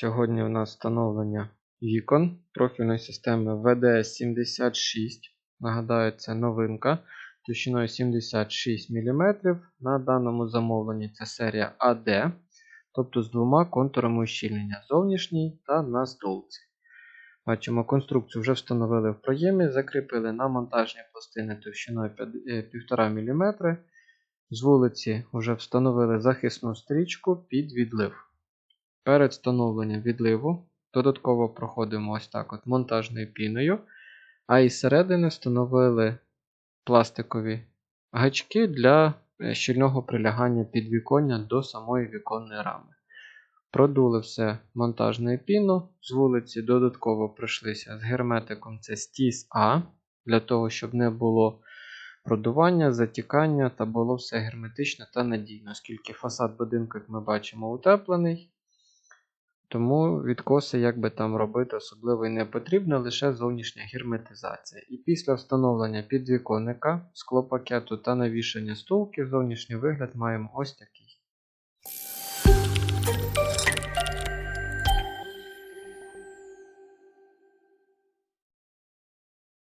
Сьогодні у нас встановлення вікон профільної системи VDS76. Нагадаю, це новинка товщиною 76 мм. На даному замовленні це серія AD, тобто з двома контурами ущільнення зовнішній та на столці. Бачимо, конструкцію вже встановили в проємі, закріпили на монтажні пластини товщиною 1,5 мм. З вулиці вже встановили захисну стрічку під відлив. Перед встановленням відливу додатково проходимо ось так от монтажною піною, а із середини встановили пластикові гачки для е, щільного прилягання підвіконня до самої віконної рами. Продули все монтажною піною, з вулиці додатково пройшлися з герметиком це стіс А, для того, щоб не було продування, затікання та було все герметично та надійно, оскільки фасад будинку, як ми бачимо, утеплений. Тому відкоси, як би там робити, особливо і не потрібно, лише зовнішня герметизація. І після встановлення підвіконника, склопакету та навішання стулки, зовнішній вигляд маємо ось такий.